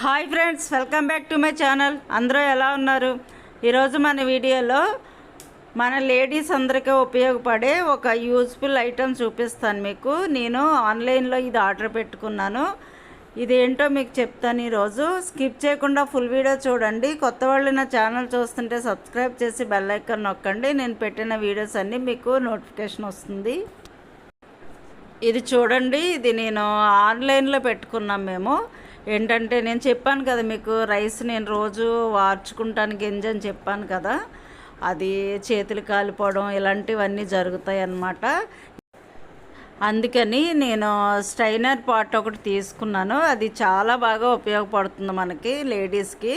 Hi friends welcome back to my channel. అందరూ ఎలా ఉన్నారు? ఈరోజు మన వీడియోలో మన లేడీస్ అందరికీ ఉపయోగపడే ఒక యూజ్ఫుల్ ఐటమ్ చూపిస్తాను మీకు. నేను ఆన్లైన్లో ఇది ఆర్డర్ పెట్టుకున్నాను. ఇదేంటో మీకు చెప్తాను ఈరోజు. స్కిప్ చేయకుండా ఫుల్ వీడియో చూడండి. కొత్త వాళ్ళు నా ఛానల్ చూస్తుంటే సబ్స్క్రైబ్ చేసి బెల్ ఐకాన్ నొక్కండి. నేను పెట్టిన వీడియోస్ అన్నీ మీకు నోటిఫికేషన్ వస్తుంది. ఇది చూడండి. ఇది నేను ఆన్లైన్లో పెట్టుకున్నాం మేము. ఏంటంటే నేను చెప్పాను కదా మీకు రైస్ నేను రోజు వార్చుకుంటాను గింజ అని చెప్పాను కదా. అది చేతులు కాలిపోవడం ఇలాంటివన్నీ జరుగుతాయి అన్నమాట అందుకని నేను స్టైనర్ పాట్ ఒకటి తీసుకున్నాను. అది చాలా బాగా ఉపయోగపడుతుంది మనకి లేడీస్కి.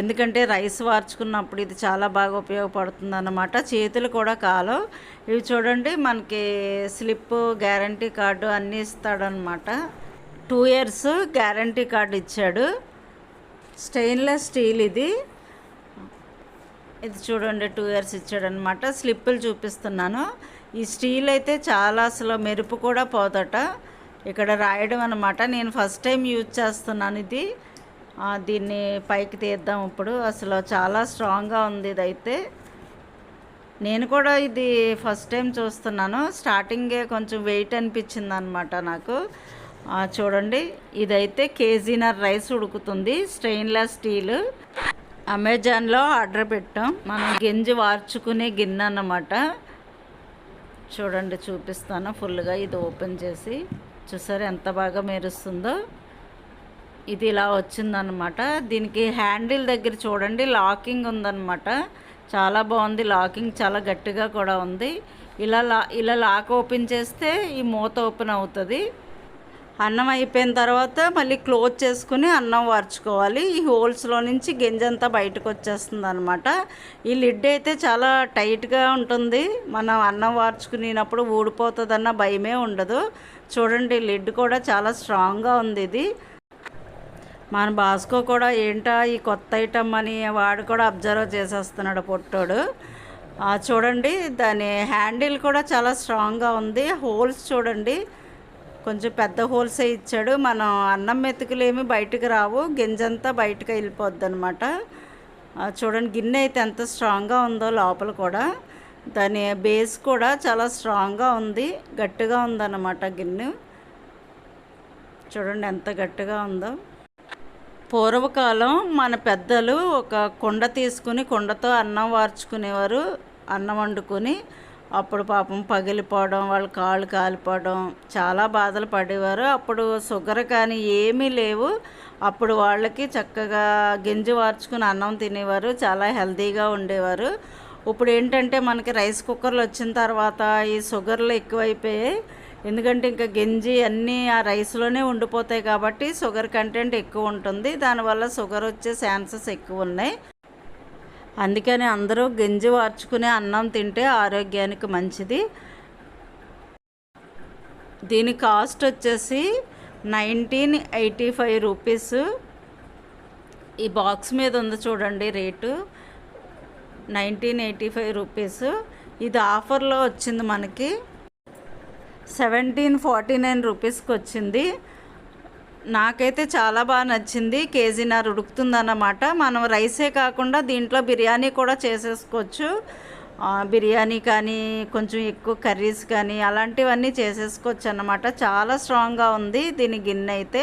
ఎందుకంటే రైస్ వార్చుకున్నప్పుడు ఇది చాలా బాగా ఉపయోగపడుతుంది అన్నమాట చేతులు కూడా కాలం. ఇవి చూడండి మనకి స్లిప్ గ్యారంటీ కార్డు అన్నీ ఇస్తాడనమాట టూ ఇయర్స్ గ్యారంటీ కార్డు ఇచ్చాడు. స్టెయిన్లెస్ స్టీల్ ఇది. ఇది చూడండి టూ ఇయర్స్ ఇచ్చాడనమాట స్లిప్పులు చూపిస్తున్నాను. ఈ స్టీల్ అయితే చాలా అసలు మెరుపు కూడా పోదట. ఇక్కడ రాయడం అనమాట నేను ఫస్ట్ టైం యూజ్ చేస్తున్నాను ఇది. దీన్ని పైకి తీద్దాం ఇప్పుడు. అసలు చాలా స్ట్రాంగ్గా ఉంది ఇదైతే. నేను కూడా ఇది ఫస్ట్ టైం చూస్తున్నాను. స్టార్టింగే కొంచెం వెయిట్ అనిపించింది అనమాట నాకు. చూడండి. ఇదైతే కేజీనర్ రైస్ ఉడుకుతుంది. Stainless steel. అమెజాన్లో ఆర్డర్ పెట్టాం. మనం గింజ వార్చుకునే గిన్నె అన్నమాట. చూడండి చూపిస్తాను ఫుల్గా. ఇది ఓపెన్ చేసి చూసారు ఎంత బాగా మెరుస్తుందో. ఇది ఇలా వచ్చిందనమాట దీనికి హ్యాండిల్ దగ్గర చూడండి లాకింగ్ ఉందన్నమాట. చాలా బాగుంది. లాకింగ్ చాలా గట్టిగా కూడా ఉంది. ఇలా లా ఇలా లాక్ ఓపెన్ చేస్తే ఈ మూత ఓపెన్ అవుతుంది. అన్నం అయిపోయిన తర్వాత మళ్ళీ క్లోజ్ చేసుకుని అన్నం వార్చుకోవాలి. ఈ హోల్స్లో నుంచి గింజంతా బయటకు వచ్చేస్తుంది అనమాట ఈ లిడ్ అయితే చాలా టైట్గా ఉంటుంది. మనం అన్నం వార్చుకునేటప్పుడు ఊడిపోతుందన్న భయమే ఉండదు. చూడండి లిడ్ కూడా చాలా స్ట్రాంగ్గా ఉంది ఇది. మన బాస్కో కూడా ఏంటా ఈ కొత్త ఐటమ్ అని వాడు కూడా అబ్జర్వ్ చేసేస్తున్నాడు పొట్టోడు. చూడండి దాని హ్యాండిల్ కూడా చాలా స్ట్రాంగ్గా ఉంది. హోల్స్ చూడండి కొంచెం పెద్ద హోల్సే ఇచ్చాడు. మనం అన్నం మెతుకులు ఏమి బయటకు రావు. గింజంతా బయటకు వెళ్ళిపోద్ది అనమాట చూడండి గిన్నె అయితే ఎంత స్ట్రాంగ్గా ఉందో లోపల కూడా. దాని బేస్ కూడా చాలా స్ట్రాంగ్గా ఉంది. గట్టిగా ఉందన్నమాట గిన్నె. చూడండి ఎంత గట్టిగా ఉందో. పూర్వకాలం మన పెద్దలు ఒక కుండ తీసుకుని కుండతో అన్నం వార్చుకునేవారు. అన్నం వండుకొని అప్పుడు పాపం పగిలిపోవడం వాళ్ళ కాళ్ళు కాలిపోవడం చాలా బాధలు పడేవారు. అప్పుడు షుగర్ కానీ ఏమీ లేవు. అప్పుడు వాళ్ళకి చక్కగా గింజ వార్చుకుని అన్నం తినేవారు చాలా హెల్తీగా ఉండేవారు. ఇప్పుడు ఏంటంటే మనకి రైస్ కుక్కర్లు వచ్చిన తర్వాత ఈ షుగర్లు ఎక్కువైపోయాయి. ఎందుకంటే ఇంకా గంజి అన్నీ ఆ రైస్లోనే ఉండిపోతాయి కాబట్టి షుగర్ కంటెంట్ ఎక్కువ ఉంటుంది. దానివల్ల షుగర్ వచ్చే ఛాన్సెస్ ఎక్కువ ఉన్నాయి. అందుకని అందరూ గింజి వార్చుకునే అన్నం తింటే ఆరోగ్యానికి మంచిది. దీని కాస్ట్ వచ్చేసి నైన్టీన్ ఎయిటీ ఫైవ్ రూపీస్. ఈ బాక్స్ మీద ఉంది చూడండి rate. Nineteen eighty five rupees. ఇది ఆఫర్లో వచ్చింది మనకి. సెవెంటీన్ ఫార్టీ నైన్ రూపీస్కి వచ్చింది. నాకైతే చాలా బాగా నచ్చింది. కేజీన్నర ఉడుకుతుందన్నమాట. మనం రైసే కాకుండా దీంట్లో బిర్యానీ కూడా చేసేసుకోవచ్చు. బిర్యానీ కానీ కొంచెం ఎక్కువ కర్రీస్ కానీ అలాంటివన్నీ చేసేసుకోవచ్చు అన్నమాట చాలా స్ట్రాంగ్గా ఉంది దీని గిన్నె అయితే.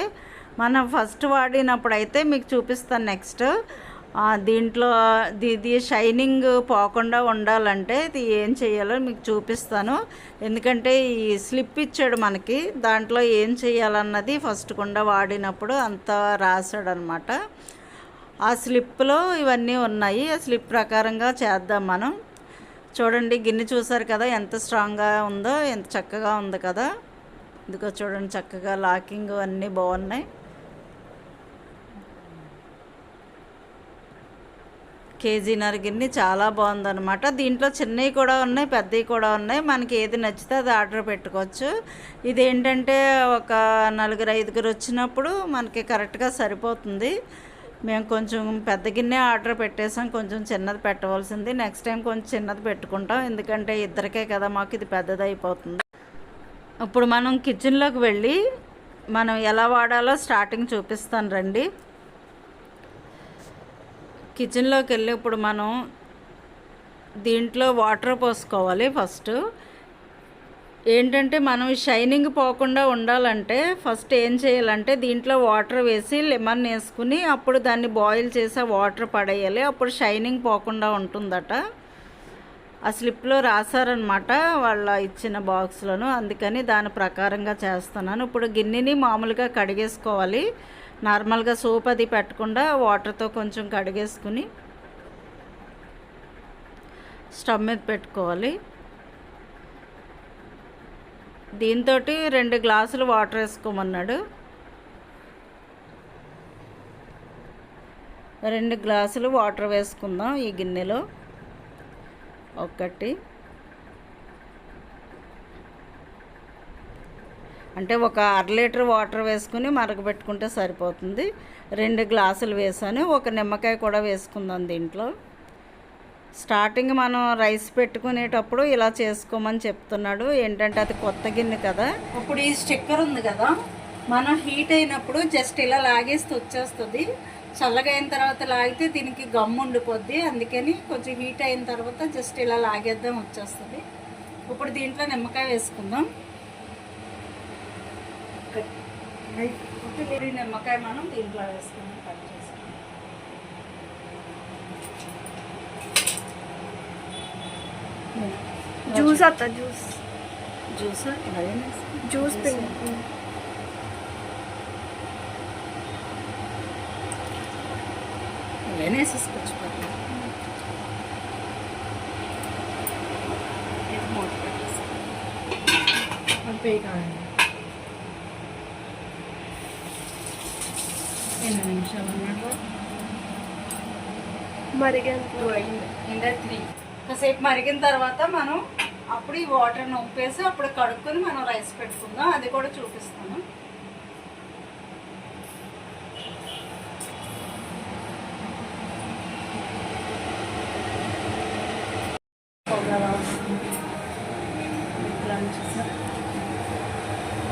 మనం ఫస్ట్ వాడినప్పుడు అయితే మీకు చూపిస్తాను నెక్స్ట్. దీంట్లో ఇది షైనింగ్ పోకుండా ఉండాలంటే ఇది ఏం చేయాలో మీకు చూపిస్తాను. ఎందుకంటే ఈ స్లిప్ ఇచ్చాడు మనకి దాంట్లో ఏం చేయాలన్నది ఫస్ట్ కుండా వాడినప్పుడు అంతా రాశాడనమాట. ఆ స్లిప్లో ఇవన్నీ ఉన్నాయి. ఆ స్లిప్ ప్రకారంగా చేద్దాం మనం. చూడండి గిన్నె చూసారు కదా ఎంత స్ట్రాంగ్గా ఉందో ఎంత చక్కగా ఉంది కదా. ఇదిగో చూడండి చక్కగా లాకింగ్ అన్నీ బాగున్నాయి. కేజీన్నర గిన్నె చాలా బాగుందన్నమాట. దీంట్లో చిన్నవి కూడా ఉన్నాయి పెద్దవి కూడా ఉన్నాయి. మనకి ఏది నచ్చితే అది ఆర్డర్ పెట్టుకోవచ్చు. ఇది ఏంటంటే ఒక నలుగురు ఐదుగురు వచ్చినప్పుడు మనకి కరెక్ట్గా సరిపోతుంది. మేము కొంచెం పెద్ద గిన్నె ఆర్డర్ పెట్టేసాం కొంచెం చిన్నది పెట్టవలసింది. నెక్స్ట్ టైం కొంచెం చిన్నది పెట్టుకుంటాం. ఎందుకంటే ఇద్దరికే కదా మాకు ఇది పెద్దది అయిపోతుంది. ఇప్పుడు మనం కిచెన్లోకి వెళ్ళి మనం ఎలా వాడాలో స్టార్టింగ్ చూపిస్తాను రండి. కిచెన్లోకి వెళ్ళి ఇప్పుడు మనం దీంట్లో వాటర్ పోసుకోవాలి ఫస్ట్. ఏంటంటే మనం షైనింగ్ పోకుండా ఉండాలంటే ఫస్ట్ ఏం చేయాలంటే దీంట్లో వాటర్ వేసి లెమన్ వేసుకుని అప్పుడు దాన్ని బాయిల్ చేసి వాటర్ పడేయాలి. అప్పుడు షైనింగ్ పోకుండా ఉంటుందట. ఆ స్లిప్లో రాశారనమాట వాళ్ళ ఇచ్చిన బాక్స్లను. అందుకని దాని ప్రకారంగా చేస్తున్నాను. ఇప్పుడు గిన్నెని మామూలుగా కడిగేసుకోవాలి. నార్మల్గా సోప్ అది పెట్టకుండా వాటర్తో కొంచెం కడిగేసుకుని స్టవ్ మీద పెట్టుకోవాలి. దీంతో రెండు గ్లాసులు వాటర్ వేసుకోమన్నాడు. రెండు గ్లాసులు వాటర్ వేసుకుందాం ఈ గిన్నెలో. ఒకటి. అంటే ఒక అర లీటర్ వాటర్ వేసుకుని మరగబెట్టుకుంటే సరిపోతుంది. రెండు గ్లాసులు వేసాను. ఒక నిమ్మకాయ కూడా వేసుకుందాం దీంట్లో. స్టార్టింగ్ మనం రైస్ పెట్టుకునేటప్పుడు ఇలా చేసుకోమని చెప్తున్నాడు. ఏంటంటే అది కొత్త గిన్నె కదా. ఇప్పుడు ఈ స్టిక్కర్ ఉంది కదా. మనం హీట్ అయినప్పుడు జస్ట్ ఇలా లాగేస్తే వచ్చేస్తుంది. చల్లగా అయిన తర్వాత లాగితే దీనికి గమ్ ఉండిపోద్ది. అందుకని కొంచెం హీట్ అయిన తర్వాత జస్ట్ ఇలా లాగేద్దాం వచ్చేస్తుంది. ఇప్పుడు దీంట్లో నిమ్మకాయ వేసుకుందాం. ఈ నిమ్మకాయ మనం దీంట్లో వేసుకుందాం కట్ చేసుకుందాం జ్యూస్ అత్త జ్యూస్ జ్యూస్ జ్యూస్ పిండి వేసేసుకోవచ్చు పక్కన. ఇది మూత పెట్టేసి. నిమిషాలు అన్నట్టు మరిగేంత ఇంకా త్రీ. కాసేపు మరిగిన తర్వాత మనం అప్పుడు ఈ వాటర్ నొప్పేసి అప్పుడు కడుక్కొని మనం రైస్ పెట్టుకుందాం. అది కూడా చూపిస్తాను?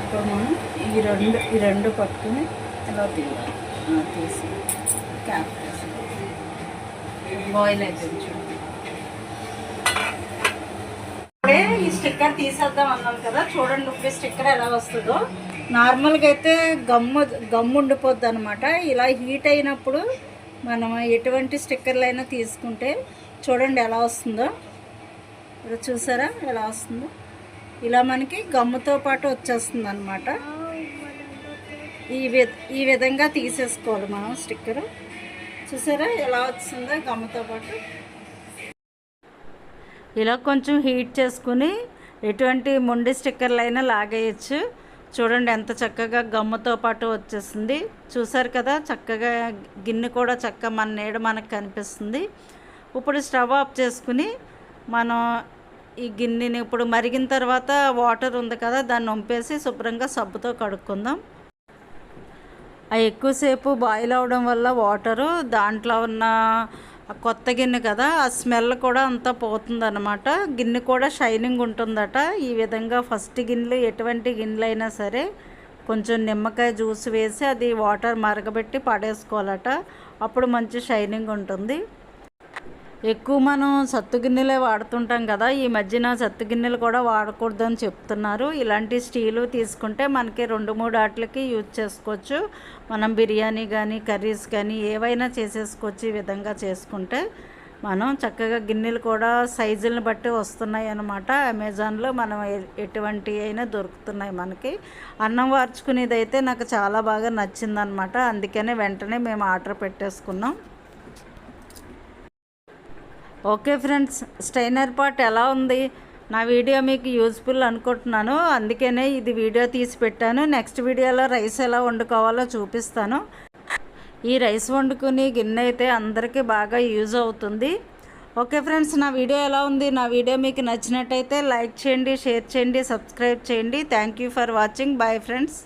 ఇప్పుడు మనం ఈ రెండు ఈ రెండు పట్టుకుని ఇలా తీయాలి? తీసి క్యాప్ బాయిల్ అయిపోయింది చూడండి ఇప్పుడే ఈ స్టిక్కర్ తీసేద్దాం అన్నాను కదా చూడండి ఉప్పు స్టిక్కర్ ఎలా వస్తుందో. నార్మల్గా అయితే గమ్ము గమ్ము ఉండిపోద్ది అనమాట ఇలా హీట్ అయినప్పుడు మనం ఎటువంటి స్టిక్కర్లు అయినా తీసుకుంటే చూడండి ఎలా వస్తుందో. ఇలా చూసారా? ఎలా వస్తుందో? ఇలా మనకి గమ్ముతో పాటు వచ్చేస్తుంది అనమాట ఈ వి ఈ విధంగా తీసేసుకోవాలి మనం స్టిక్కర్. చూసారా ఎలా వచ్చిందో గమ్ముతో పాటు. ఇలా కొంచెం హీట్ చేసుకుని ఎటువంటి మొండి స్టిక్కర్లు అయినా లాగేయచ్చు. చూడండి ఎంత చక్కగా గమ్ముతో పాటు వచ్చేసింది. చూసారు కదా చక్కగా గిన్నె కూడా చక్కగా మన నీడ మనకు కనిపిస్తుంది. ఇప్పుడు స్టవ్ ఆఫ్ చేసుకుని మనం ఈ గిన్నెని ఇప్పుడు మరిగిన తర్వాత వాటర్ ఉంది కదా దాన్ని వంపేసి శుభ్రంగా సబ్బుతో కడుక్కుందాం. ఆ ఎక్కువసేపు బాయిల్ అవడం వల్ల వాటరు దాంట్లో ఉన్న కొత్త గిన్నె కదా ఆ స్మెల్ కూడా అంతా పోతుందన్నమాట. గిన్నె కూడా షైనింగ్ ఉంటుందట. ఈ విధంగా ఫస్ట్ గిన్నెలు ఎటువంటి గిన్నెలు అయినా సరే కొంచెం నిమ్మకాయ జ్యూస్ వేసి అది వాటర్ మరగబెట్టి పడేసుకోవాలట. అప్పుడు మంచి షైనింగ్ ఉంటుంది. ఎక్కువ మనం సత్తు గిన్నెలే వాడుతుంటాం కదా ఈ మధ్యన సత్తు గిన్నెలు కూడా వాడకూడదని చెప్తున్నారు. ఇలాంటి స్టీలు తీసుకుంటే మనకి రెండు మూడు ఆటలకి యూజ్ చేసుకోవచ్చు. మనం బిర్యానీ కానీ కర్రీస్ కానీ ఏవైనా చేసేసుకోవచ్చు ఈ విధంగా చేసుకుంటే. మనం చక్కగా గిన్నెలు కూడా సైజులను బట్టి వస్తున్నాయి అన్నమాట. అమెజాన్లో మనం ఎటువంటి అయినా దొరుకుతున్నాయి మనకి. అన్నం వార్చుకునేది అయితే నాకు చాలా బాగా నచ్చిందనమాట అందుకనే వెంటనే మేము ఆర్డర్ పెట్టేసుకున్నాం. ఓకే ఫ్రెండ్స్ స్టైనర్ పాట్ ఎలా ఉంది? నా వీడియో మీకు యూజ్ఫుల్ అనుకుంటున్నాను. అందుకనే ఇది వీడియో తీసి పెట్టాను. నెక్స్ట్ వీడియోలో రైస్ ఎలా వండుకోవాలో చూపిస్తాను. ఈ రైస్ వండుకుని గిన్నె అయితే అందరికీ బాగా యూజ్ అవుతుంది. ఓకే ఫ్రెండ్స్ నా వీడియో ఎలా ఉంది? నా వీడియో మీకు నచ్చినట్టయితే లైక్ చేయండి షేర్ చేయండి సబ్స్క్రైబ్ చేయండి. Thank you for watching. Bye friends.